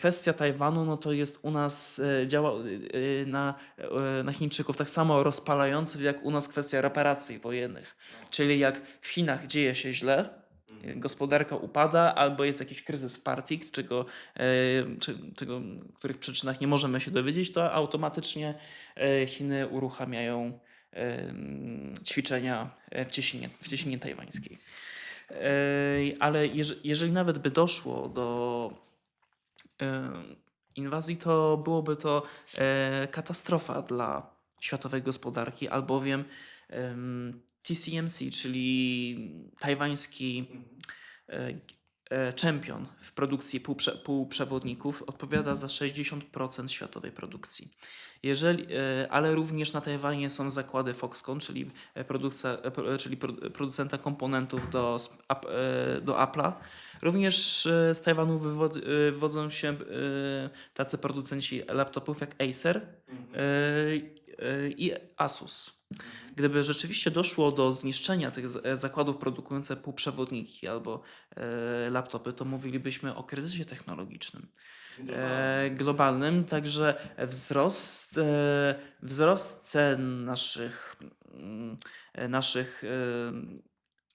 kwestia Tajwanu, no to jest u nas e, działa e, na, e, na Chińczyków tak samo rozpalający, jak u nas kwestia reparacji wojennych. Czyli jak w Chinach dzieje się źle, gospodarka upada, albo jest jakiś kryzys partii, czego, czy, czego, których przyczynach nie możemy się dowiedzieć, to automatycznie Chiny uruchamiają ćwiczenia w cieśninie, w cieśninie tajwańskiej. Ale jeże- jeżeli nawet by doszło do inwazji, to byłoby to e, katastrofa dla światowej gospodarki, albowiem em, TCMC, czyli tajwański e, czempion w produkcji półprze, półprzewodników, odpowiada za 60% światowej produkcji. Jeżeli, e, ale również na Tajwanie są zakłady Foxconn, czyli, e, produkcja, czyli pro- producenta komponentów do, do Apple'a. Również z Tajwanu wywodz, wywodzą się tacy producenci laptopów jak Acer e, i Asus. Gdyby rzeczywiście doszło do zniszczenia tych e, zakładów produkujących półprzewodniki albo e, laptopy, to mówilibyśmy o kryzysie technologicznym e, globalnym. Także wzrost, wzrost cen naszych, mm, naszych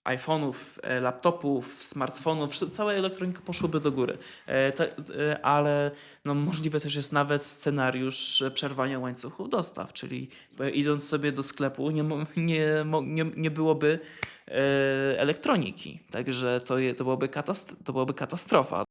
iPhone'ów, e, laptopów, smartfonów, cała elektronika poszłyby do góry. E, e, Ale no, możliwy też jest nawet scenariusz przerwania łańcuchu dostaw, czyli idąc sobie do sklepu nie, nie, nie, nie byłoby elektroniki. Także to, to, byłoby to byłaby katastrofa